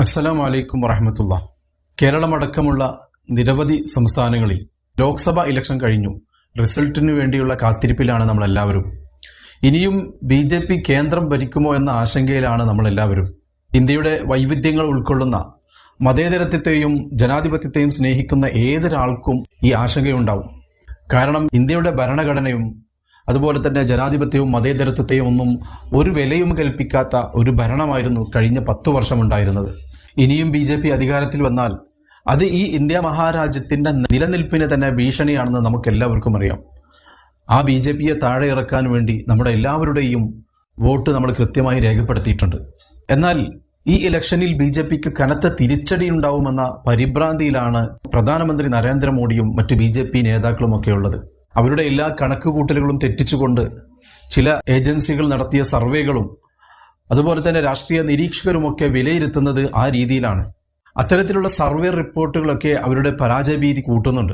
അസ്സലാം വലൈക്കും വറഹമത്തുള്ള. കേരളമടക്കമുള്ള നിരവധി സംസ്ഥാനങ്ങളിൽ ലോക്സഭ ഇലക്ഷൻ കഴിഞ്ഞു. റിസൾട്ടിനു വേണ്ടിയുള്ള കാത്തിരിപ്പിലാണ് നമ്മളെല്ലാവരും. ഇനിയും ബി ജെ പി കേന്ദ്രം ഭരിക്കുമോ എന്ന ആശങ്കയിലാണ് നമ്മളെല്ലാവരും. ഇന്ത്യയുടെ വൈവിധ്യങ്ങൾ ഉൾക്കൊള്ളുന്ന മതേതരത്വത്തെയും ജനാധിപത്യത്തെയും സ്നേഹിക്കുന്ന ഏതൊരാൾക്കും ഈ ആശങ്കയുണ്ടാവും. കാരണം ഇന്ത്യയുടെ ഭരണഘടനയും അതുപോലെ തന്നെ ജനാധിപത്യവും മതേതരത്വത്തെയും ഒന്നും ഒരു വിലയും കൽപ്പിക്കാത്ത ഒരു ഭരണമായിരുന്നു കഴിഞ്ഞ പത്തു വർഷം ഉണ്ടായിരുന്നത് ഇനിയും ബി ജെ പി അധികാരത്തിൽ വന്നാൽ അത് ഈ ഇന്ത്യ മഹാരാജ്യത്തിന്റെ നിലനിൽപ്പിന് തന്നെ ഭീഷണിയാണെന്ന് നമുക്ക് എല്ലാവർക്കും അറിയാം. ആ ബി ജെ പിയെ താഴെ ഇറക്കാൻ വേണ്ടി നമ്മുടെ എല്ലാവരുടെയും വോട്ട് നമ്മൾ കൃത്യമായി രേഖപ്പെടുത്തിയിട്ടുണ്ട്. എന്നാൽ ഈ ഇലക്ഷനിൽ ബി ജെ പിക്ക് കനത്ത തിരിച്ചടി ഉണ്ടാവുമെന്ന പരിഭ്രാന്തിയിലാണ് പ്രധാനമന്ത്രി നരേന്ദ്രമോദിയും മറ്റ് ബി ജെ പി നേതാക്കളും ഒക്കെ ഉള്ളത്. അവരുടെ എല്ലാ കണക്കുകൂട്ടലുകളും തെറ്റിച്ചുകൊണ്ട് ചില ഏജൻസികൾ നടത്തിയ സർവേകളും അതുപോലെ തന്നെ രാഷ്ട്രീയ നിരീക്ഷകരുമൊക്കെ വിലയിരുത്തുന്നത് ആ രീതിയിലാണ്. അത്തരത്തിലുള്ള സർവേ റിപ്പോർട്ടുകളൊക്കെ അവരുടെ പരാജയഭീതി കൂട്ടുന്നുണ്ട്.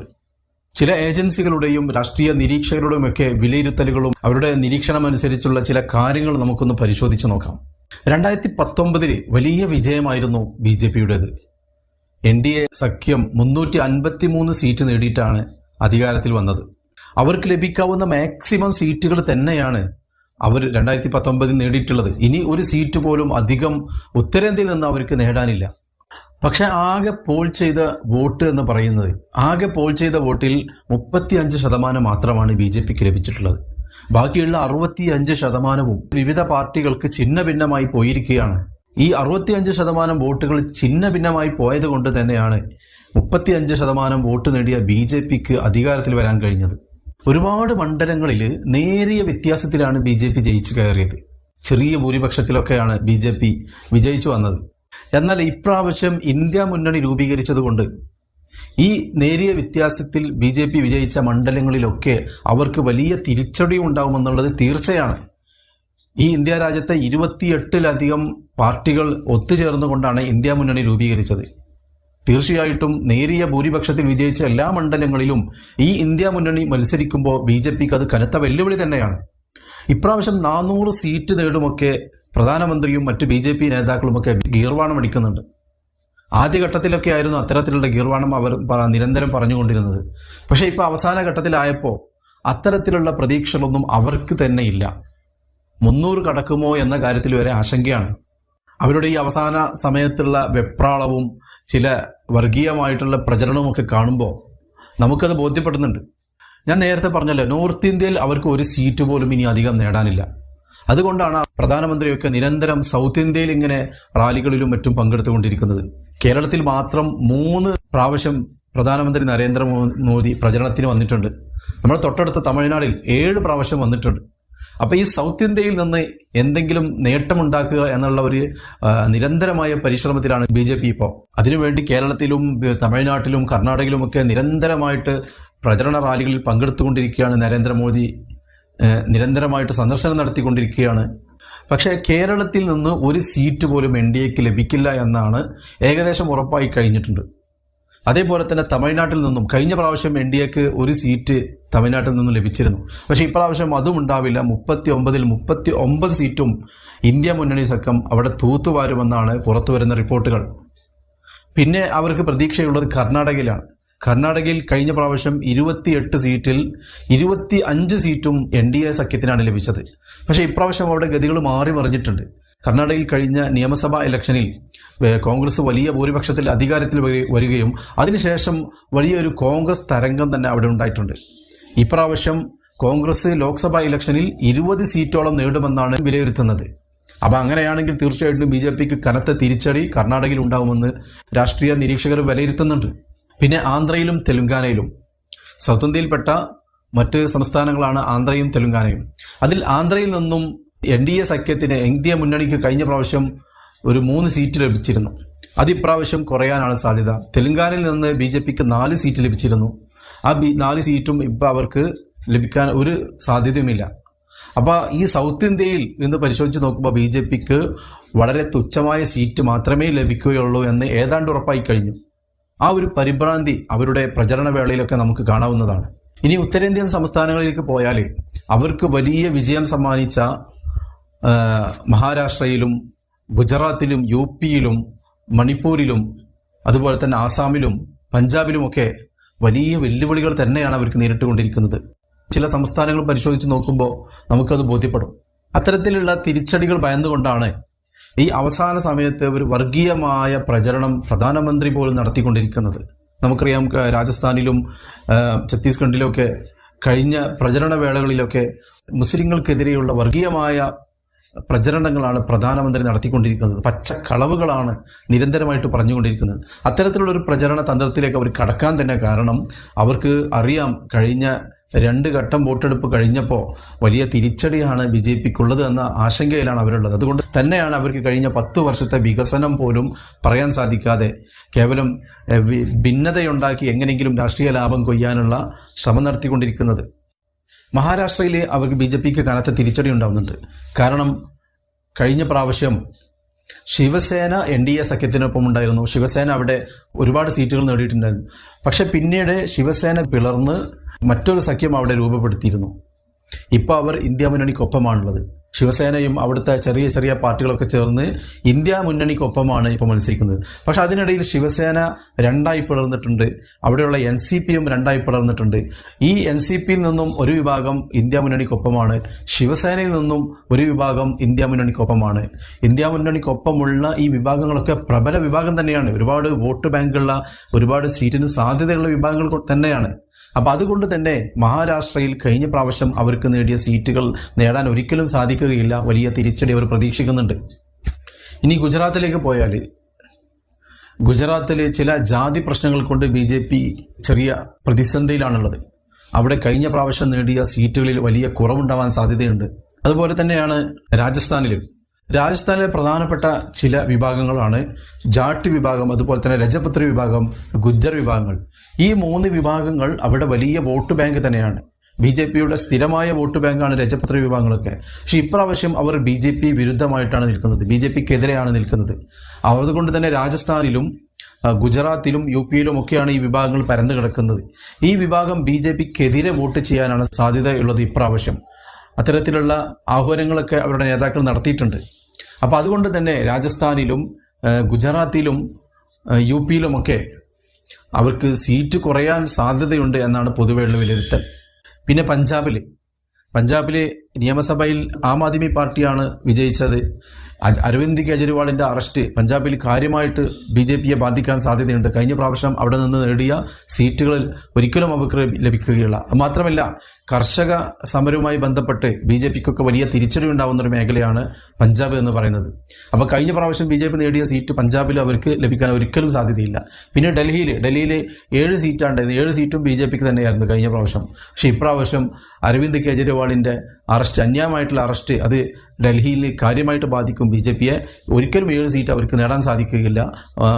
ചില ഏജൻസികളുടെയും രാഷ്ട്രീയ നിരീക്ഷകരുടെയും ഒക്കെ വിലയിരുത്തലുകളും അവരുടെ നിരീക്ഷണം അനുസരിച്ചുള്ള ചില കാര്യങ്ങൾ നമുക്കൊന്ന് പരിശോധിച്ച് നോക്കാം. രണ്ടായിരത്തി പത്തൊമ്പതിൽ വലിയ വിജയമായിരുന്നു ബി ജെ പിയുടേത്. എൻ ഡി എ സഖ്യം മുന്നൂറ്റി അൻപത്തി മൂന്ന് സീറ്റ് നേടിയിട്ടാണ് അധികാരത്തിൽ വന്നത്. അവർക്ക് ലഭിക്കാവുന്ന മാക്സിമം സീറ്റുകൾ തന്നെയാണ് അവർ രണ്ടായിരത്തി പത്തൊമ്പതിൽ നേടിയിട്ടുള്ളത്. ഇനി ഒരു സീറ്റ് പോലും അധികം ഉത്തരേന്ത്യയിൽ നിന്ന് അവർക്ക് നേടാനില്ല. പക്ഷെ ആകെ പോൾ ചെയ്ത വോട്ട് എന്ന് പറയുന്നത് ആകെ പോൾ ചെയ്ത വോട്ടിൽ മുപ്പത്തി അഞ്ച് ശതമാനം മാത്രമാണ് ബി ജെ പിക്ക് ലഭിച്ചിട്ടുള്ളത്. ബാക്കിയുള്ള അറുപത്തി അഞ്ച് ശതമാനവും വിവിധ പാർട്ടികൾക്ക് ഛിന്ന ഭിന്നമായി പോയിരിക്കുകയാണ്. ഈ അറുപത്തിയഞ്ച് ശതമാനം വോട്ടുകൾ ഛിന്ന ഭിന്നമായി പോയത് കൊണ്ട് തന്നെയാണ് മുപ്പത്തി അഞ്ച് ശതമാനം വോട്ട് നേടിയ ബി ജെ പിക്ക് അധികാരത്തിൽ വരാൻ കഴിഞ്ഞത്. ഒരുപാട് മണ്ഡലങ്ങളിൽ നേരിയ വ്യത്യാസത്തിലാണ് ബി ജെ പി ജയിച്ചു കയറിയത്. ചെറിയ ഭൂരിപക്ഷത്തിലൊക്കെയാണ് ബി ജെ പി വിജയിച്ചു വന്നത്. എന്നാൽ ഇപ്രാവശ്യം ഇന്ത്യ മുന്നണി രൂപീകരിച്ചതുകൊണ്ട് ഈ നേരിയ വ്യത്യാസത്തിൽ ബി ജെ പി വിജയിച്ച മണ്ഡലങ്ങളിലൊക്കെ അവർക്ക് വലിയ തിരിച്ചടി ഉണ്ടാകുമെന്നുള്ളത് തീർച്ചയാണ്. ഈ ഇന്ത്യ രാജ്യത്തെ ഇരുപത്തിയെട്ടിലധികം പാർട്ടികൾ ഒത്തുചേർന്നുകൊണ്ടാണ് ഇന്ത്യ മുന്നണി രൂപീകരിച്ചത്. തീർച്ചയായിട്ടും നേരിയ ഭൂരിപക്ഷത്തിൽ വിജയിച്ച എല്ലാ മണ്ഡലങ്ങളിലും ഈ ഇന്ത്യ മുന്നണി മത്സരിക്കുമ്പോൾ ബി ജെ പിക്ക് അത് കനത്ത വെല്ലുവിളി തന്നെയാണ്. ഇപ്രാവശ്യം നാനൂറ് സീറ്റ് നേടുമൊക്കെ പ്രധാനമന്ത്രിയും മറ്റ് ബി ജെ പി നേതാക്കളുമൊക്കെ ഗീർവാണം അടിക്കുന്നുണ്ട്. ആദ്യഘട്ടത്തിലൊക്കെ ആയിരുന്നു അത്തരത്തിലുള്ള ഗീർവാണം അവർ നിരന്തരം പറഞ്ഞുകൊണ്ടിരുന്നത്. പക്ഷേ ഇപ്പോൾ അവസാന ഘട്ടത്തിലായപ്പോൾ അത്തരത്തിലുള്ള പ്രതീക്ഷകളൊന്നും അവർക്ക് തന്നെ ഇല്ല. മുന്നൂറ് കടക്കുമോ എന്ന കാര്യത്തിൽ വരെ ആശങ്കയാണ്. അവരുടെ ഈ അവസാന സമയത്തുള്ള വെപ്രാളവും ചില വർഗീയമായിട്ടുള്ള പ്രചരണവുമൊക്കെ കാണുമ്പോൾ നമുക്കത് ബോധ്യപ്പെടുന്നുണ്ട്. ഞാൻ നേരത്തെ പറഞ്ഞല്ലോ നോർത്ത് ഇന്ത്യയിൽ അവർക്ക് ഒരു സീറ്റ് പോലും ഇനി അധികം നേടാനില്ല. അതുകൊണ്ടാണ് പ്രധാനമന്ത്രിയൊക്കെ നിരന്തരം സൗത്ത് ഇന്ത്യയിൽ ഇങ്ങനെ റാലികളിലും മറ്റും പങ്കെടുത്തുകൊണ്ടിരിക്കുന്നത്. കേരളത്തിൽ മാത്രം മൂന്ന് പ്രാവശ്യം പ്രധാനമന്ത്രി നരേന്ദ്രമോദി പ്രചരണത്തിന് വന്നിട്ടുണ്ട്. നമ്മുടെ തൊട്ടടുത്ത തമിഴ്നാടിൽ ഏഴ് പ്രാവശ്യം വന്നിട്ടുണ്ട്. അപ്പൊ ഈ സൗത്ത് ഇന്ത്യയിൽ നിന്ന് എന്തെങ്കിലും നേട്ടമുണ്ടാക്കുക എന്നുള്ള ഒരു നിരന്തരമായ പരിശ്രമത്തിലാണ് ബി ജെ പി ഇപ്പോൾ. അതിനുവേണ്ടി കേരളത്തിലും തമിഴ്നാട്ടിലും തമിഴ്നാട്ടിലും കർണാടകയിലുമൊക്കെ നിരന്തരമായിട്ട് പ്രചരണ റാലികളിൽ പങ്കെടുത്തുകൊണ്ടിരിക്കുകയാണ് നരേന്ദ്രമോദി. നിരന്തരമായിട്ട് സന്ദർശനം നടത്തിക്കൊണ്ടിരിക്കുകയാണ്. പക്ഷേ കേരളത്തിൽ നിന്ന് ഒരു സീറ്റ് പോലും എൻ ഡി എക്ക് ലഭിക്കില്ല എന്നാണ് ഏകദേശം ഉറപ്പായി കഴിഞ്ഞിട്ടുണ്ട്. അതേപോലെ തന്നെ തമിഴ്നാട്ടിൽ നിന്നും കഴിഞ്ഞ പ്രാവശ്യം എൻ ഡി എക്ക് ഒരു സീറ്റ് തമിഴ്നാട്ടിൽ നിന്നും ലഭിച്ചിരുന്നു. പക്ഷേ ഇപ്രാവശ്യം അതും ഉണ്ടാവില്ല. മുപ്പത്തി ഒമ്പതിൽ മുപ്പത്തി ഒമ്പത് സീറ്റും ഇന്ത്യ മുന്നണി സഖ്യം അവിടെ തൂത്തുവാരുമെന്നാണ് പുറത്തു വരുന്ന റിപ്പോർട്ടുകൾ. പിന്നെ അവർക്ക് പ്രതീക്ഷയുള്ളത് കർണാടകയിലാണ്. കർണാടകയിൽ കഴിഞ്ഞ പ്രാവശ്യം ഇരുപത്തിയെട്ട് സീറ്റിൽ ഇരുപത്തി അഞ്ച് സീറ്റും എൻ ഡി എ സഖ്യത്തിനാണ് ലഭിച്ചത്. പക്ഷേ ഇപ്രാവശ്യം അവിടെ ഗതികൾ മാറി മറിഞ്ഞിട്ടുണ്ട് കർണാടകയിൽ കഴിഞ്ഞ നിയമസഭാ ഇലക്ഷനിൽ കോൺഗ്രസ് വലിയ ഭൂരിപക്ഷത്തിൽ അധികാരത്തിൽ വരികയും അതിനുശേഷം വലിയൊരു കോൺഗ്രസ് തരംഗം തന്നെ അവിടെ ഉണ്ടായിട്ടുണ്ട്. ഇപ്രാവശ്യം കോൺഗ്രസ് ലോക്സഭാ ഇലക്ഷനിൽ ഇരുപത് സീറ്റോളം നേടുമെന്നാണ് വിലയിരുത്തുന്നത്. അപ്പൊ അങ്ങനെയാണെങ്കിൽ തീർച്ചയായിട്ടും ബി ജെ പിക്ക് കനത്ത തിരിച്ചടി കർണാടകയിൽ ഉണ്ടാകുമെന്ന് രാഷ്ട്രീയ നിരീക്ഷകർ വിലയിരുത്തുന്നുണ്ട്. പിന്നെ ആന്ധ്രയിലും തെലുങ്കാനയിലും. സൗത്ത് ഇന്ത്യയിൽപ്പെട്ട മറ്റ് സംസ്ഥാനങ്ങളാണ് ആന്ധ്രയും തെലുങ്കാനയും. അതിൽ ആന്ധ്രയിൽ നിന്നും എൻ ഡി എ സഖ്യത്തിന് എൻ ഡി എ മുന്നണിക്ക് കഴിഞ്ഞ പ്രാവശ്യം ഒരു മൂന്ന് സീറ്റ് ലഭിച്ചിരുന്നു. അത് ഇപ്രാവശ്യം കുറയാനാണ് സാധ്യത. തെലുങ്കാനയിൽ നിന്ന് ബി ജെ പിക്ക് നാല് സീറ്റ് ലഭിച്ചിരുന്നു. ആ ബി നാല് സീറ്റും ഇപ്പം അവർക്ക് ലഭിക്കാൻ ഒരു സാധ്യതയുമില്ല. അപ്പോൾ ഈ സൗത്ത് ഇന്ത്യയിൽ ഇന്ന് പരിശോധിച്ച് നോക്കുമ്പോൾ ബി ജെ പിക്ക് വളരെ തുച്ഛമായ സീറ്റ് മാത്രമേ ലഭിക്കുകയുള്ളൂ എന്ന് ഏതാണ്ട് ഉറപ്പായി കഴിഞ്ഞു. ആ ഒരു പരിഭ്രാന്തി അവരുടെ പ്രചരണ വേളയിലൊക്കെ നമുക്ക് കാണാവുന്നതാണ്. ഇനി ഉത്തരേന്ത്യൻ സംസ്ഥാനങ്ങളിലേക്ക് പോയാൽ അവർക്ക് വലിയ വിജയം സമ്മാനിച്ച മഹാരാഷ്ട്രയിലും ഗുജറാത്തിലും യു പിയിലും മണിപ്പൂരിലും അതുപോലെ തന്നെ ആസാമിലും പഞ്ചാബിലുമൊക്കെ വലിയ വെല്ലുവിളികൾ തന്നെയാണ് അവർക്ക് നേരിട്ടുകൊണ്ടിരിക്കുന്നത്. ചില സംസ്ഥാനങ്ങൾ പരിശോധിച്ച് നോക്കുമ്പോൾ നമുക്കത് ബോധ്യപ്പെടും. അത്തരത്തിലുള്ള തിരിച്ചടികൾ ഭയന്നുകൊണ്ടാണ് ഈ അവസാന സമയത്ത് ഒരു വർഗീയമായ പ്രചരണം പ്രധാനമന്ത്രി പോലും നടത്തിക്കൊണ്ടിരിക്കുന്നത്. നമുക്കറിയാം രാജസ്ഥാനിലും ഛത്തീസ്ഗഡിലുമൊക്കെ കഴിഞ്ഞ പ്രചരണ വേളകളിലൊക്കെ മുസ്ലിങ്ങൾക്കെതിരെയുള്ള വർഗീയമായ പ്രചരണങ്ങളാണ് പ്രധാനമന്ത്രി നടത്തിക്കൊണ്ടിരിക്കുന്നത്. പച്ചക്കളവുകളാണ് നിരന്തരമായിട്ട് പറഞ്ഞുകൊണ്ടിരിക്കുന്നത്. അത്തരത്തിലുള്ള ഒരു പ്രചരണ തന്ത്രത്തിലേക്ക് അവർ കടക്കാൻ തന്നെ കാരണം അവർക്ക് അറിയാം കഴിഞ്ഞ രണ്ട് ഘട്ടം വോട്ടെടുപ്പ് കഴിഞ്ഞപ്പോൾ വലിയ തിരിച്ചടിയാണ് ബി ജെ പിക്കുള്ളത് എന്ന ആശങ്കയിലാണ് അവരുള്ളത്. അതുകൊണ്ട് തന്നെയാണ് അവർക്ക് കഴിഞ്ഞ പത്ത് വർഷത്തെ വികസനം പോലും പറയാൻ സാധിക്കാതെ കേവലം ഭിന്നതയുണ്ടാക്കി എങ്ങനെയെങ്കിലും രാഷ്ട്രീയ ലാഭം കൊയ്യാനുള്ള ശ്രമം നടത്തിക്കൊണ്ടിരിക്കുന്നത്. മഹാരാഷ്ട്രയിൽ അവർക്ക് ബി ജെ പിക്ക് കനത്ത തിരിച്ചടി ഉണ്ടാവുന്നുണ്ട്. കാരണം കഴിഞ്ഞ പ്രാവശ്യം ശിവസേന എൻ ഡി എ സഖ്യത്തിനൊപ്പം ഉണ്ടായിരുന്നു. ശിവസേന അവിടെ ഒരുപാട് സീറ്റുകൾ നേടിയിട്ടുണ്ടായിരുന്നു. പക്ഷെ പിന്നീട് ശിവസേന പിളർന്ന് മറ്റൊരു സഖ്യം അവിടെ രൂപപ്പെടുത്തിയിരുന്നു. ഇപ്പോൾ അവർ ഇന്ത്യ മുന്നണിക്കൊപ്പമാണുള്ളത്. ശിവസേനയും അവിടുത്തെ ചെറിയ ചെറിയ പാർട്ടികളൊക്കെ ചേർന്ന് ഇന്ത്യ മുന്നണിക്കൊപ്പമാണ് ഇപ്പോൾ മത്സരിക്കുന്നത്. പക്ഷെ അതിനിടയിൽ ശിവസേന രണ്ടായി പിളർന്നിട്ടുണ്ട്. അവിടെയുള്ള എൻ സി പിയും രണ്ടായി പിളർന്നിട്ടുണ്ട്. ഈ എൻ സി പിയിൽ നിന്നും ഒരു വിഭാഗം ഇന്ത്യ മുന്നണിക്കൊപ്പമാണ്. ശിവസേനയിൽ നിന്നും ഒരു വിഭാഗം ഇന്ത്യ മുന്നണിക്കൊപ്പമാണ്. ഇന്ത്യ മുന്നണിക്കൊപ്പമുള്ള ഈ വിഭാഗങ്ങളൊക്കെ പ്രബല വിഭാഗം തന്നെയാണ്. ഒരുപാട് വോട്ട് ബാങ്കുള്ള ഒരുപാട് സീറ്റിന് സാധ്യതയുള്ള വിഭാഗങ്ങൾ തന്നെയാണ്. അപ്പൊ അതുകൊണ്ട് തന്നെ മഹാരാഷ്ട്രയിൽ കഴിഞ്ഞ പ്രാവശ്യം അവർക്ക് നേടിയ സീറ്റുകൾ നേടാൻ ഒരിക്കലും സാധിക്കുകയില്ല. വലിയ തിരിച്ചടി അവർ പ്രതീക്ഷിക്കുന്നുണ്ട്. ഇനി ഗുജറാത്തിലേക്ക് പോയാൽ ഗുജറാത്തിലെ ചില ജാതി പ്രശ്നങ്ങൾ കൊണ്ട് ബി ജെ പി ചെറിയ പ്രതിസന്ധിയിലാണുള്ളത്. അവിടെ കഴിഞ്ഞ പ്രാവശ്യം നേടിയ സീറ്റുകളിൽ വലിയ കുറവുണ്ടാവാൻ സാധ്യതയുണ്ട്. അതുപോലെ തന്നെയാണ് രാജസ്ഥാനിലും. രാജസ്ഥാനിലെ പ്രധാനപ്പെട്ട ചില വിഭാഗങ്ങളാണ് ജാട്ട് വിഭാഗം അതുപോലെ തന്നെ രജപുത്ര വിഭാഗം ഗുജ്ജർ വിഭാഗങ്ങൾ. ഈ മൂന്ന് വിഭാഗങ്ങൾ അവിടെ വലിയ വോട്ട് ബാങ്ക് തന്നെയാണ്. ബി ജെ പിയുടെ സ്ഥിരമായ വോട്ട് ബാങ്കാണ് രജപുത്ര വിഭാഗങ്ങളൊക്കെ. പക്ഷെ ഇപ്രാവശ്യം അവർ ബി ജെ പി വിരുദ്ധമായിട്ടാണ് നിൽക്കുന്നത്. ബി ജെ പിക്കെതിരെയാണ് നിൽക്കുന്നത്. അതുകൊണ്ട് തന്നെ രാജസ്ഥാനിലും ഗുജറാത്തിലും യു പിയിലും ഒക്കെയാണ് ഈ വിഭാഗങ്ങൾ പരന്നു കിടക്കുന്നത് ഈ വിഭാഗം ബി ജെ പിക്കെതിരെ വോട്ട് ചെയ്യാനാണ് സാധ്യതയുള്ളത് ഇപ്രാവശ്യം. അത്തരത്തിലുള്ള ആഹ്വാനങ്ങളൊക്കെ അവരുടെ നേതാക്കൾ നടത്തിയിട്ടുണ്ട്. അപ്പോൾ അതുകൊണ്ട് തന്നെ രാജസ്ഥാനിലും ഗുജറാത്തിലും യു പിയിലുമൊക്കെ അവർക്ക് സീറ്റ് കുറയാൻ സാധ്യതയുണ്ട് എന്നാണ് പൊതുവെയുള്ള വിലയിരുത്തൽ. പിന്നെ പഞ്ചാബിൽ പഞ്ചാബിലെ നിയമസഭയിൽ ആം ആദ്മി പാർട്ടിയാണ് വിജയിച്ചത്. അരവിന്ദ് കെജ്രിവാളിന്റെ അറസ്റ്റ് പഞ്ചാബിൽ കാര്യമായിട്ട് ബി ജെ പിയെ ബാധിക്കാൻ സാധ്യതയുണ്ട്. കഴിഞ്ഞ പ്രാവശ്യം അവിടെ നിന്ന് നേടിയ സീറ്റുകളിൽ ഒരിക്കലും അവർക്ക് ലഭിക്കുകയില്ല. മാത്രമല്ല കർഷക സമരവുമായി ബന്ധപ്പെട്ട് ബി ജെ പിക്കൊക്കെ വലിയ തിരിച്ചടി ഉണ്ടാവുന്ന ഒരു മേഖലയാണ് പഞ്ചാബ് എന്ന് പറയുന്നത്. അപ്പോൾ കഴിഞ്ഞ പ്രാവശ്യം ബി ജെ പി നേടിയ സീറ്റ് പഞ്ചാബിൽ അവർക്ക് ലഭിക്കാൻ ഒരിക്കലും സാധ്യതയില്ല. പിന്നെ ഡൽഹിയിൽ ഡൽഹിയിൽ ഏഴ് സീറ്റാണ് ഏഴ് സീറ്റും ബി ജെ പിക്ക് തന്നെയായിരുന്നു കഴിഞ്ഞ പ്രാവശ്യം. പക്ഷേ ഇപ്രാവശ്യം അരവിന്ദ് കെജ്രിവാളിന്റെ അറസ്റ്റ് അന്യായമായിട്ടുള്ള അറസ്റ്റ് അത് ഡൽഹിയിൽ കാര്യമായിട്ട് ബാധിക്കും ബി ജെ പിയെ. ഒരിക്കലും ഏഴ് സീറ്റ് അവർക്ക് നേടാൻ സാധിക്കുകയില്ല.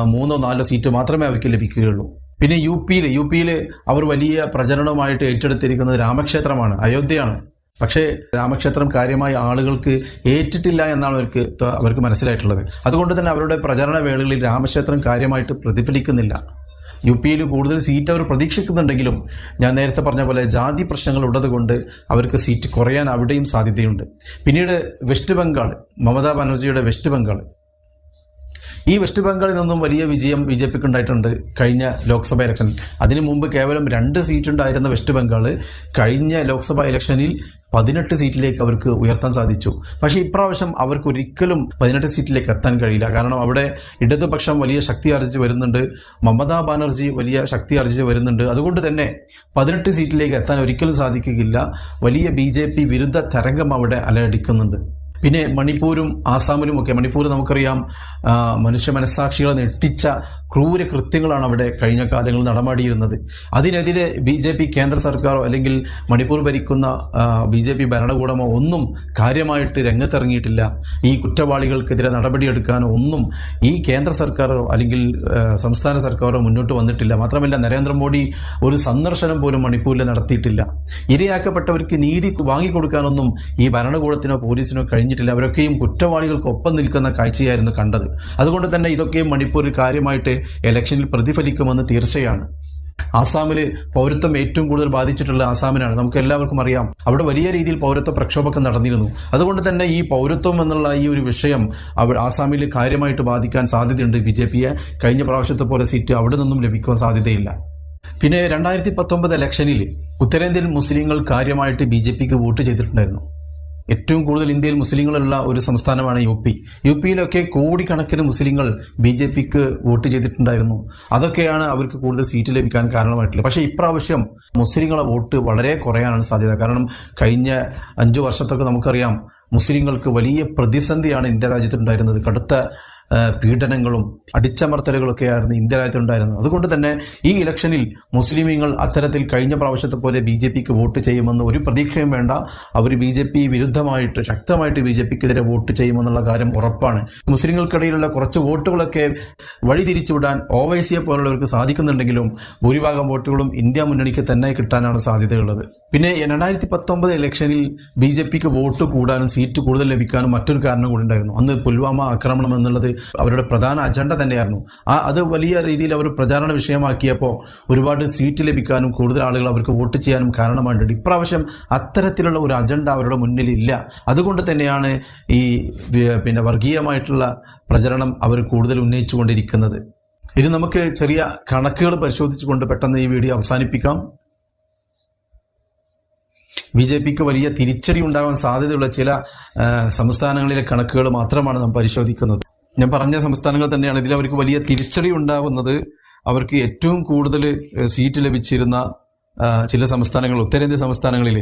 മൂന്നോ നാലോ സീറ്റ് മാത്രമേ അവർക്ക് ലഭിക്കുകയുള്ളൂ. പിന്നെ യു പിയിൽ യു പിയിൽ അവർ വലിയ പ്രചരണവുമായിട്ട് ഏറ്റെടുത്തിരിക്കുന്നത് രാമക്ഷേത്രമാണ് അയോധ്യയാണ്. പക്ഷേ രാമക്ഷേത്രം കാര്യമായ ആളുകൾക്ക് ഏറ്റിട്ടില്ല എന്നാണ് അവർക്ക് അവർക്ക് മനസ്സിലായിട്ടുള്ളത്. അതുകൊണ്ട് തന്നെ അവരുടെ പ്രചരണ വേളകളിൽ രാമക്ഷേത്രം കാര്യമായിട്ട് പ്രതിഫലിക്കുന്നില്ല. യു പി എയിൽ കൂടുതൽ സീറ്റ് അവർ പ്രതീക്ഷിക്കുന്നുണ്ടെങ്കിലും ഞാൻ നേരത്തെ പറഞ്ഞ പോലെ ജാതി പ്രശ്നങ്ങൾ ഉള്ളതുകൊണ്ട് അവർക്ക് സീറ്റ് കുറയാൻ അവിടെയും സാധ്യതയുണ്ട്. പിന്നീട് വെസ്റ്റ് ബംഗാൾ മമതാ ബാനർജിയുടെ വെസ്റ്റ് ബംഗാൾ. ഈ വെസ്റ്റ് ബംഗാളിൽ നിന്നും വലിയ വിജയം ബി ജെ പിക്ക് ഉണ്ടായിട്ടുണ്ട് കഴിഞ്ഞ ലോക്സഭാ ഇലക്ഷനിൽ അതിനു മുമ്പ് കേവലം രണ്ട് സീറ്റ് ഉണ്ടായിരുന്ന വെസ്റ്റ് ബംഗാൾ കഴിഞ്ഞ ലോക്സഭാ ഇലക്ഷനിൽ പതിനെട്ട് സീറ്റിലേക്ക് അവർക്ക് ഉയർത്താൻ സാധിച്ചു. പക്ഷേ ഇപ്രാവശ്യം അവർക്ക് ഒരിക്കലും പതിനെട്ട് സീറ്റിലേക്ക് എത്താൻ കഴിയില്ല. കാരണം അവിടെ ഇടതുപക്ഷം വലിയ ശക്തി ആർജിച്ച് വരുന്നുണ്ട്. മമതാ ബാനർജി വലിയ ശക്തി ആർജിച്ച് വരുന്നുണ്ട്. അതുകൊണ്ട് തന്നെ പതിനെട്ട് സീറ്റിലേക്ക് എത്താൻ ഒരിക്കലും സാധിക്കുകയില്ല. വലിയ ബി വിരുദ്ധ തരംഗം അവിടെ അലയടിക്കുന്നുണ്ട്. പിന്നെ മണിപ്പൂരും ആസാമിലും ഒക്കെ മണിപ്പൂർ നമുക്കറിയാം മനുഷ്യ മനസ്സാക്ഷികളെ നെട്ടിച്ച ക്രൂര കൃത്യങ്ങളാണ് അവിടെ കഴിഞ്ഞ കാലങ്ങളിൽ നടമാടിയിരുന്നത്. അതിനെതിരെ ബി ജെ പി കേന്ദ്ര സർക്കാരോ അല്ലെങ്കിൽ മണിപ്പൂർ ഭരിക്കുന്ന ബി ജെ പി ഭരണകൂടമോ ഒന്നും കാര്യമായിട്ട് രംഗത്തിറങ്ങിയിട്ടില്ല. ഈ കുറ്റവാളികൾക്കെതിരെ നടപടിയെടുക്കാനോ ഒന്നും ഈ കേന്ദ്ര സർക്കാരോ അല്ലെങ്കിൽ സംസ്ഥാന സർക്കാരോ മുന്നോട്ട് വന്നിട്ടില്ല. മാത്രമല്ല നരേന്ദ്രമോദി ഒരു സന്ദർശനം പോലും മണിപ്പൂരിൽ നടത്തിയിട്ടില്ല. ഇരയാക്കപ്പെട്ടവർക്ക് നീതി വാങ്ങിക്കൊടുക്കാനൊന്നും ഈ ഭരണകൂടത്തിനോ പോലീസിനോ കഴിഞ്ഞിട്ടില്ല. അവരൊക്കെയും കുറ്റവാളികൾക്ക് ഒപ്പം നിൽക്കുന്ന കാഴ്ചയായിരുന്നു കണ്ടത്. അതുകൊണ്ട് തന്നെ ഇതൊക്കെയും മണിപ്പൂരിൽ കാര്യമായിട്ട് ഇലക്ഷനിൽ പ്രതിഫലിക്കുമെന്ന് തീർച്ചയാണ്. ആസാമിൽ പൗരത്വം ഏറ്റവും കൂടുതൽ ബാധിച്ചിട്ടുള്ള ആസാമിനാണ്. നമുക്ക് എല്ലാവർക്കും അറിയാം അവിടെ വലിയ രീതിയിൽ പൗരത്വ പ്രക്ഷോഭമൊക്കെ നടന്നിരുന്നു. അതുകൊണ്ട് തന്നെ ഈ പൗരത്വം എന്നുള്ള ഈ ഒരു വിഷയം അവ ആസാമിൽ കാര്യമായിട്ട് ബാധിക്കാൻ സാധ്യതയുണ്ട്. ബി ജെ പിയെ കഴിഞ്ഞ പ്രാവശ്യത്തെ പോലെ സീറ്റ് അവിടെ നിന്നും ലഭിക്കാൻ സാധ്യതയില്ല. പിന്നെ രണ്ടായിരത്തി പത്തൊമ്പത് ഇലക്ഷനിൽ ഉത്തരേന്ത്യൻ മുസ്ലിങ്ങൾ കാര്യമായിട്ട് ബി ജെ പിക്ക് വോട്ട് ചെയ്തിട്ടുണ്ടായിരുന്നു. ഏറ്റവും കൂടുതൽ ഇന്ത്യയിൽ മുസ്ലിങ്ങളുള്ള ഒരു സംസ്ഥാനമാണ് യു പി. യു പിയിലൊക്കെ കോടിക്കണക്കിന് മുസ്ലിങ്ങൾ ബി ജെ പിക്ക് വോട്ട് ചെയ്തിട്ടുണ്ടായിരുന്നു. അതൊക്കെയാണ് അവർക്ക് കൂടുതൽ സീറ്റ് ലഭിക്കാൻ കാരണമായിട്ടുള്ളത്. പക്ഷേ ഇപ്രാവശ്യം മുസ്ലിങ്ങളെ വോട്ട് വളരെ കുറയാനാണ് സാധ്യത. കാരണം കഴിഞ്ഞ അഞ്ചു വർഷത്തൊക്കെ നമുക്കറിയാം മുസ്ലിങ്ങൾക്ക് വലിയ പ്രതിസന്ധിയാണ് ഇന്ത്യ രാജ്യത്തുണ്ടായിരുന്നത്. കടുത്ത പീഡനങ്ങളും അടിച്ചമർത്തലുകളൊക്കെയായിരുന്നു ഇന്ത്യ രാജ്യത്തുണ്ടായിരുന്നത്. അതുകൊണ്ട് തന്നെ ഈ ഇലക്ഷനിൽ മുസ്ലിമീങ്ങൾ അത്തരത്തിൽ കഴിഞ്ഞ പ്രാവശ്യത്തെ പോലെ ബി ജെ പിക്ക് വോട്ട് ചെയ്യുമെന്ന് ഒരു പ്രതീക്ഷയും വേണ്ട. അവർ ബി ജെ പി വിരുദ്ധമായിട്ട് ശക്തമായിട്ട് ബി ജെ പിക്കെതിരെ വോട്ട് ചെയ്യുമെന്നുള്ള കാര്യം ഉറപ്പാണ്. മുസ്ലിങ്ങൾക്കിടയിലുള്ള കുറച്ച് വോട്ടുകളൊക്കെ വഴി തിരിച്ചുവിടാൻ ഒവൈസിയെ പോലുള്ളവർക്ക് സാധിക്കുന്നുണ്ടെങ്കിലും ഭൂരിഭാഗം വോട്ടുകളും ഇന്ത്യ മുന്നണിക്ക് തന്നെ കിട്ടാനാണ് സാധ്യതയുള്ളത്. പിന്നെ രണ്ടായിരത്തി പത്തൊമ്പത് ഇലക്ഷനിൽ ബി ജെ പിക്ക് വോട്ട് കൂടാനും സീറ്റ് കൂടുതൽ ലഭിക്കാനും മറ്റൊരു കാരണം കൂടി ഉണ്ടായിരുന്നു. അന്ന് പുൽവാമ ആക്രമണം എന്നുള്ളത് അവരുടെ പ്രധാന അജണ്ട തന്നെയായിരുന്നു. ആ അത് വലിയ രീതിയിൽ അവർ പ്രചാരണ വിഷയമാക്കിയപ്പോൾ ഒരുപാട് സീറ്റ് ലഭിക്കാനും കൂടുതൽ ആളുകൾ അവർക്ക് വോട്ട് ചെയ്യാനും കാരണമായിട്ടുണ്ട്. ഇപ്രാവശ്യം അത്തരത്തിലുള്ള ഒരു അജണ്ട അവരുടെ മുന്നിൽ ഇല്ല അതുകൊണ്ട് തന്നെയാണ് ഈ പിന്നെ വർഗീയമായിട്ടുള്ള പ്രചരണം അവർ കൂടുതൽ ഉന്നയിച്ചുകൊണ്ടിരിക്കുന്നത്. ഇനി നമുക്ക് ചെറിയ കണക്കുകൾ പരിശോധിച്ചുകൊണ്ട് പെട്ടെന്ന് ഈ വീഡിയോ അവസാനിപ്പിക്കാം. ബി ജെ പിക്ക് വലിയ തിരിച്ചടി ഉണ്ടാകാൻ സാധ്യതയുള്ള ചില സംസ്ഥാനങ്ങളിലെ കണക്കുകൾ മാത്രമാണ് നാം പരിശോധിക്കുന്നത്. ഞാൻ പറഞ്ഞ സംസ്ഥാനങ്ങൾ തന്നെയാണ്. ഇതിൽ അവർക്ക് വലിയ തിരിച്ചടി ഉണ്ടാകുന്നത് അവർക്ക് ഏറ്റവും കൂടുതൽ സീറ്റ് ലഭിച്ചിരുന്ന ചില സംസ്ഥാനങ്ങൾ ഉത്തരേന്ത്യ സംസ്ഥാനങ്ങളിൽ.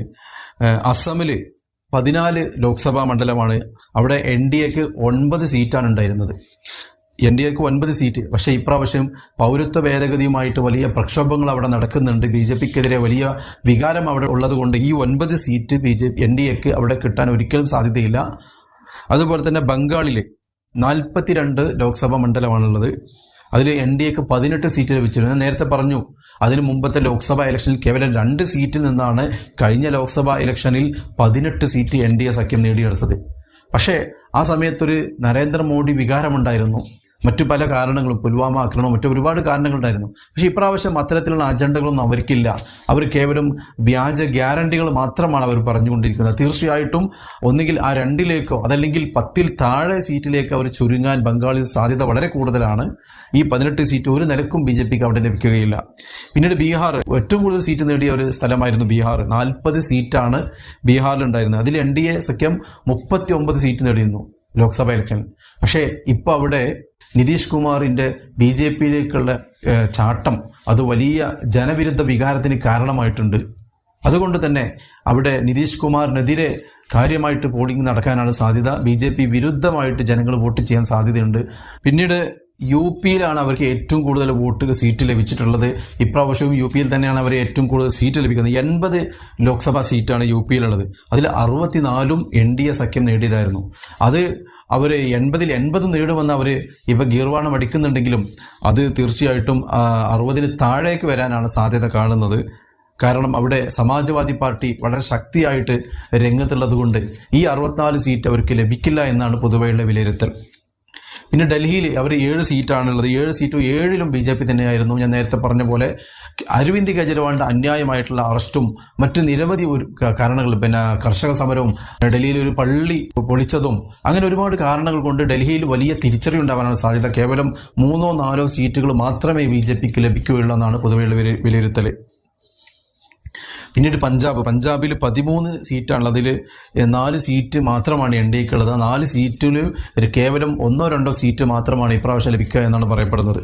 അസമിൽ പതിനാല് ലോക്സഭാ മണ്ഡലമാണ്. അവിടെ എൻ ഡി എക്ക് ഒൻപത് സീറ്റാണ് ഉണ്ടായിരുന്നത്. എൻ ഡി എക്ക് ഒൻപത് സീറ്റ്. പക്ഷേ ഇപ്രാവശ്യം പൗരത്വ ഭേദഗതിയുമായിട്ട് വലിയ പ്രക്ഷോഭങ്ങൾ അവിടെ നടക്കുന്നുണ്ട്. ബി ജെ പിക്കെതിരെ വലിയ വികാരം അവിടെ ഉള്ളതുകൊണ്ട് ഈ ഒൻപത് seat B J N D എക്ക് അവിടെ കിട്ടാൻ ഒരിക്കലും സാധ്യതയില്ല. അതുപോലെ തന്നെ ബംഗാളിൽ നാൽപ്പത്തിരണ്ട് ലോക്സഭാ മണ്ഡലമാണുള്ളത്. അതിൽ എൻ ഡി എക്ക് പതിനെട്ട് സീറ്റ് ലഭിച്ചിരുന്നു. നേരത്തെ പറഞ്ഞു അതിന് മുമ്പത്തെ ലോക്സഭാ ഇലക്ഷനിൽ കേവലം രണ്ട് സീറ്റിൽ നിന്നാണ് കഴിഞ്ഞ ലോക്സഭാ ഇലക്ഷനിൽ പതിനെട്ട് സീറ്റ് എൻ ഡി എ സഖ്യം നേടിയെടുത്തത്. പക്ഷേ ആ സമയത്തൊരു നരേന്ദ്രമോദി വികാരമുണ്ടായിരുന്നു. മറ്റു പല കാരണങ്ങളും പുൽവാമ ആക്രമണം മറ്റു ഒരുപാട് കാരണങ്ങളുണ്ടായിരുന്നു. പക്ഷേ ഇപ്രാവശ്യം അത്തരത്തിലുള്ള അജണ്ടകളൊന്നും അവർക്കില്ല. അവർ കേവലം വ്യാജ ഗ്യാരണ്ടികൾ മാത്രമാണ് അവർ പറഞ്ഞുകൊണ്ടിരിക്കുന്നത്. തീർച്ചയായിട്ടും ഒന്നുകിൽ ആ രണ്ടിലേക്കോ അതല്ലെങ്കിൽ പത്തിൽ താഴെ സീറ്റിലേക്ക് അവർ ചുരുങ്ങാൻ ബംഗാളിൽ സാധ്യത വളരെ കൂടുതലാണ്. ഈ പതിനെട്ട് സീറ്റ് ഒരു നിലക്കും ബി ജെ പിക്ക് അവിടെ ലഭിക്കുകയില്ല. പിന്നീട് ബീഹാർ ഏറ്റവും കൂടുതൽ സീറ്റ് നേടിയ ഒരു സ്ഥലമായിരുന്നു ബീഹാർ. നാൽപ്പത് സീറ്റാണ് ബീഹാറിലുണ്ടായിരുന്നത്. അതിൽ എൻ ഡി എ സഖ്യം മുപ്പത്തി ഒമ്പത് സീറ്റ് നേടിയിരുന്നു. ലോക്സഭ ഇലക്ഷൻ. പക്ഷേ ഇപ്പോൾ അവിടെ നിതീഷ് കുമാറിന്റെ ബി ജെ പിയിലേക്കുള്ള ചാട്ടം അത് വലിയ ജനവിരുദ്ധ വികാരത്തിന് കാരണമായിട്ടുണ്ട്. അതുകൊണ്ട് തന്നെ അവിടെ നിതീഷ് കുമാറിനെതിരെ കാര്യമായിട്ട് പോളിംഗ് നടക്കാനാണ് സാധ്യത. ബി ജെ പി വിരുദ്ധമായിട്ട് ജനങ്ങൾ വോട്ട് ചെയ്യാൻ സാധ്യതയുണ്ട്. പിന്നീട് യു പിയിലാണ് അവർക്ക് ഏറ്റവും കൂടുതൽ വോട്ട് സീറ്റ് ലഭിച്ചിട്ടുള്ളത്. ഇപ്രാവശ്യവും യു പിയിൽ തന്നെയാണ് അവർ ഏറ്റവും കൂടുതൽ സീറ്റ് ലഭിക്കുന്നത്. എൺപത് ലോക്സഭാ സീറ്റാണ് യു പിയിലുള്ളത്. അതിൽ അറുപത്തിനാലും എൻ ഡി എ സഖ്യം നേടിയതായിരുന്നു. അത് അവർ എൺപതിൽ എൺപത് നേടുമെന്ന് അവർ ഇപ്പം ഗീർവാണം അടിക്കുന്നുണ്ടെങ്കിലും അത് തീർച്ചയായിട്ടും അറുപതിന് താഴേക്ക് വരാനാണ് സാധ്യത കാണുന്നത്. കാരണം അവിടെ സമാജ്വാദി പാർട്ടി വളരെ ശക്തിയായിട്ട് രംഗത്തുള്ളത് കൊണ്ട് ഈ അറുപത്തിനാല് സീറ്റ് അവർക്ക് ലഭിക്കില്ല എന്നാണ് പൊതുവെയുള്ള വിലയിരുത്തൽ. പിന്നെ ഡൽഹിയിൽ അവർ ഏഴ് സീറ്റാണുള്ളത്. ഏഴ് സീറ്റും ഏഴിലും ബി ജെ പി തന്നെയായിരുന്നു. ഞാൻ നേരത്തെ പറഞ്ഞ പോലെ അരവിന്ദ് കെജ്രിവാളിന്റെ അന്യായമായിട്ടുള്ള അറസ്റ്റും മറ്റ് നിരവധി ഒരു കാരണങ്ങൾ പിന്നെ കർഷക സമരവും ഡൽഹിയിൽ ഒരു പള്ളി പൊളിച്ചതും അങ്ങനെ ഒരുപാട് കാരണങ്ങൾ കൊണ്ട് ഡൽഹിയിൽ വലിയ തിരിച്ചടി ഉണ്ടാവാനാണ് സാധ്യത. കേവലം മൂന്നോ നാലോ സീറ്റുകൾ മാത്രമേ ബി ജെ പിക്ക് ലഭിക്കുകയുള്ളൂ എന്നാണ് പൊതുവെയുള്ള വില- വിലയിരുത്തൽ പിന്നീട് പഞ്ചാബ്. പഞ്ചാബിൽ പതിമൂന്ന് സീറ്റാണ് അതിൽ നാല് സീറ്റ് മാത്രമാണ് എൻ ഡി എക്കുള്ളത് നാല് സീറ്റിൽ കേവലം ഒന്നോ രണ്ടോ സീറ്റ് മാത്രമാണ് ഇപ്രാവശ്യം ലഭിക്കുക എന്നാണ് പറയപ്പെടുന്നത്.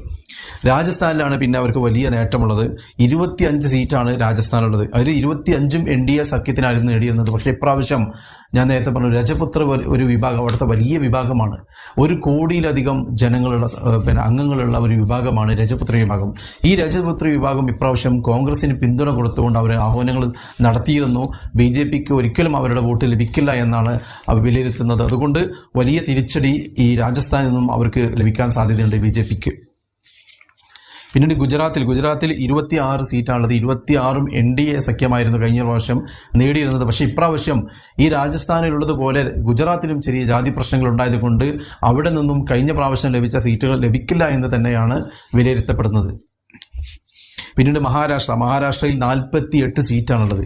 രാജസ്ഥാനിലാണ് പിന്നെ അവർക്ക് വലിയ നേട്ടമുള്ളത്. ഇരുപത്തി അഞ്ച് സീറ്റാണ് രാജസ്ഥാനുള്ളത്. അതിൽ ഇരുപത്തി അഞ്ചും എൻ ഡി എ സഖ്യത്തിനായിരുന്നു നേടിയിരുന്നത്. പക്ഷേ ഇപ്രാവശ്യം ഞാൻ നേരത്തെ പറഞ്ഞു രജപുത്ര ഒരു വിഭാഗം അവിടുത്തെ വലിയ വിഭാഗമാണ്. ഒരു കോടിയിലധികം ജനങ്ങളുള്ള പിന്നെ അംഗങ്ങളുള്ള ഒരു വിഭാഗമാണ് രജപുത്ര വിഭാഗം. ഈ രജപുത്ര വിഭാഗം ഇപ്രാവശ്യം കോൺഗ്രസിന് പിന്തുണ കൊടുത്തുകൊണ്ട് അവർ ആഹ്വാനങ്ങൾ നടത്തിയിരുന്നു. ബി ജെ പിക്ക് ഒരിക്കലും അവരുടെ വോട്ട് ലഭിക്കില്ല എന്നാണ് വിലയിരുത്തുന്നത്. അതുകൊണ്ട് വലിയ തിരിച്ചടി ഈ രാജസ്ഥാനിൽ നിന്നും അവർക്ക് ലഭിക്കാൻ സാധ്യതയുണ്ട് ബി ജെ പിക്ക്. പിന്നീട് ഗുജറാത്തിൽ ഗുജറാത്തിൽ ഇരുപത്തി ആറ് സീറ്റാണുള്ളത്. ഇരുപത്തി ആറും എൻ ഡി എ സഖ്യമായിരുന്നു കഴിഞ്ഞ പ്രാവശ്യം നേടിയിരുന്നത്. പക്ഷേ ഇപ്രാവശ്യം ഈ രാജസ്ഥാനിലുള്ളതുപോലെ ഗുജറാത്തിലും ചെറിയ ജാതി പ്രശ്നങ്ങൾ ഉണ്ടായതുകൊണ്ട് അവിടെ നിന്നും കഴിഞ്ഞ പ്രാവശ്യം ലഭിച്ച സീറ്റുകൾ ലഭിക്കില്ല എന്ന് തന്നെയാണ് വിലയിരുത്തപ്പെടുന്നത്. പിന്നീട് മഹാരാഷ്ട്ര. മഹാരാഷ്ട്രയിൽ നാൽപ്പത്തി എട്ട് സീറ്റാണുള്ളത്.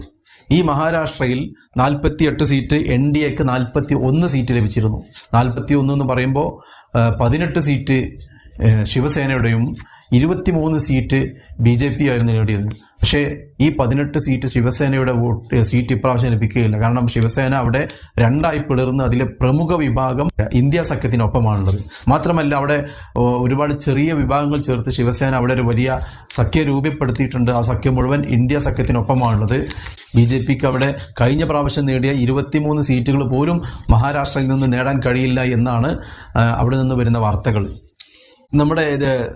ഈ മഹാരാഷ്ട്രയിൽ നാൽപ്പത്തി എട്ട് സീറ്റ് എൻ ഡി എക്ക് നാൽപ്പത്തി ഒന്ന് സീറ്റ് ലഭിച്ചിരുന്നു. നാൽപ്പത്തി ഒന്ന് എന്ന് പറയുമ്പോൾ പതിനെട്ട് സീറ്റ് ശിവസേനയുടെയും ഇരുപത്തിമൂന്ന് സീറ്റ് ബി ജെ പി ആയിരുന്നു നേടിയത്. പക്ഷേ ഈ പതിനെട്ട് സീറ്റ് ശിവസേനയുടെ വോട്ട് സീറ്റ് ഇപ്രാവശ്യം ലഭിക്കുകയില്ല. കാരണം ശിവസേന അവിടെ രണ്ടായി പിളർന്ന് അതിലെ പ്രമുഖ വിഭാഗം ഇന്ത്യ സഖ്യത്തിനൊപ്പമാണുള്ളത്. മാത്രമല്ല അവിടെ ഒരുപാട് ചെറിയ വിഭാഗങ്ങൾ ചേർത്ത് ശിവസേന അവിടെ ഒരു വലിയ സഖ്യം രൂപപ്പെടുത്തിയിട്ടുണ്ട്. ആ സഖ്യം മുഴുവൻ ഇന്ത്യ സഖ്യത്തിനൊപ്പമാണുള്ളത്. ബി ജെ പിക്ക് അവിടെ കഴിഞ്ഞ പ്രാവശ്യം നേടിയ ഇരുപത്തിമൂന്ന് സീറ്റുകൾ പോലും മഹാരാഷ്ട്രയിൽ നിന്ന് നേടാൻ കഴിയില്ല എന്നാണ് അവിടെ നിന്ന് വരുന്ന വാർത്തകൾ. നമ്മുടെ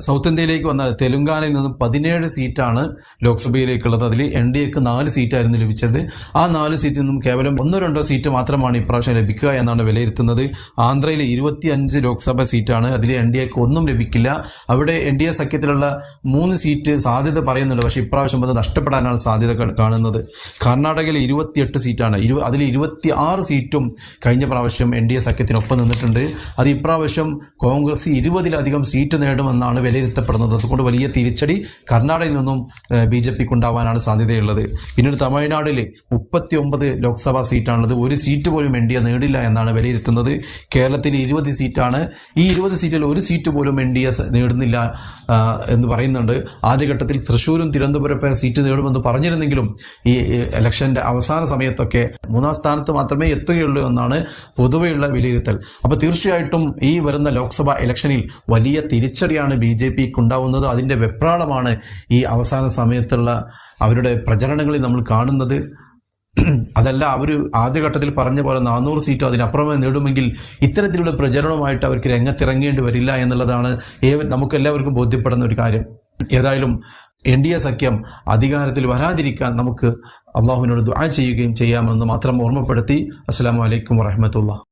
സൗത്ത് ഇന്ത്യയിലേക്ക് വന്നാൽ തെലുങ്കാനയിൽ നിന്നും പതിനേഴ് സീറ്റാണ് ലോക്സഭയിലേക്കുള്ളത്. അതിൽ എൻ ഡി എക്ക് നാല് സീറ്റായിരുന്നു ലഭിച്ചത്. ആ നാല് സീറ്റിൽ നിന്നും കേവലം ഒന്നോ രണ്ടോ സീറ്റ് മാത്രമാണ് ഇപ്രാവശ്യം ലഭിക്കുക എന്നാണ് വിലയിരുത്തുന്നത്. ആന്ധ്രയിൽ ഇരുപത്തി അഞ്ച് ലോക്സഭ സീറ്റാണ്. അതിൽ എൻ ഡി എക്ക് ഒന്നും ലഭിക്കില്ല. അവിടെ എൻ ഡി എ സഖ്യത്തിലുള്ള മൂന്ന് സീറ്റ് സാധ്യത പറയുന്നുണ്ട്. പക്ഷേ ഇപ്രാവശ്യം അത് നഷ്ടപ്പെടാനാണ് സാധ്യത കാണുന്നത്. കർണാടകയിൽ ഇരുപത്തിയെട്ട് സീറ്റാണ്. ഇരു അതിൽ ഇരുപത്തി ആറ് സീറ്റും കഴിഞ്ഞ പ്രാവശ്യം എൻ ഡി എ സഖ്യത്തിനൊപ്പം നിന്നിട്ടുണ്ട്. അത് ഇപ്രാവശ്യം കോൺഗ്രസ് ഇരുപതിലധികം സീറ്റ് നേടുമെന്നാണ് വിലയിരുത്തപ്പെടുന്നത്. അതുകൊണ്ട് വലിയ തിരിച്ചടി കർണാടകയിൽ നിന്നും ബി ജെ പിക്ക് ഉണ്ടാവാനാണ് സാധ്യതയുള്ളത്. പിന്നീട് തമിഴ്നാട്ടിൽ മുപ്പത്തി ഒമ്പത് ലോക്സഭാ സീറ്റാണുള്ളത്. ഒരു സീറ്റ് പോലും എൻ ഡി എ നേടില്ല എന്നാണ് വിലയിരുത്തുന്നത്. കേരളത്തിൽ ഇരുപത് സീറ്റാണ്. ഈ ഇരുപത് സീറ്റിൽ ഒരു സീറ്റ് പോലും എൻ ഡി എ നേടുന്നില്ല എന്ന് പറയുന്നുണ്ട്. ആദ്യഘട്ടത്തിൽ തൃശ്ശൂരും തിരുവനന്തപുരം സീറ്റ് നേടുമെന്ന് പറഞ്ഞിരുന്നെങ്കിലും ഈ ഇലക്ഷന്റെ അവസാന സമയത്തൊക്കെ മൂന്നാം സ്ഥാനത്ത് മാത്രമേ എത്തുകയുള്ളൂ എന്നാണ് പൊതുവെയുള്ള വിലയിരുത്തൽ. അപ്പോൾ തീർച്ചയായിട്ടും ഈ വരുന്ന ലോക്സഭാ ഇലക്ഷനിൽ വലിയ തിരിച്ചടിയാണ് ബി ജെ പിക്ക് ഉണ്ടാവുന്നത് അതിന്റെ വെപ്രാളമാണ് ഈ അവസാന സമയത്തുള്ള അവരുടെ പ്രചരണങ്ങളിൽ നമ്മൾ കാണുന്നത്. അതല്ല അവർ ആദ്യഘട്ടത്തിൽ പറഞ്ഞ പോലെ നാനൂറ് സീറ്റോ അതിനപ്പുറമേ നേടുമെങ്കിൽ ഇത്തരത്തിലുള്ള പ്രചരണവുമായിട്ട് അവർക്ക് രംഗത്തിറങ്ങേണ്ടി വരില്ല എന്നുള്ളതാണ് ഏവ- നമുക്കെല്ലാവർക്കും ബോധ്യപ്പെടുന്ന ഒരു കാര്യം. ഏതായാലും എൻ ഡി എ സഖ്യം അധികാരത്തിൽ വരാതിരിക്കാൻ നമുക്ക് അള്ളാഹുവിനോട് ദുആ ചെയ്യുകയും ചെയ്യാമെന്ന് മാത്രം ഓർമ്മപ്പെടുത്തി. അസ്സാം വലൈക്കും വറഹമത്തുള്ള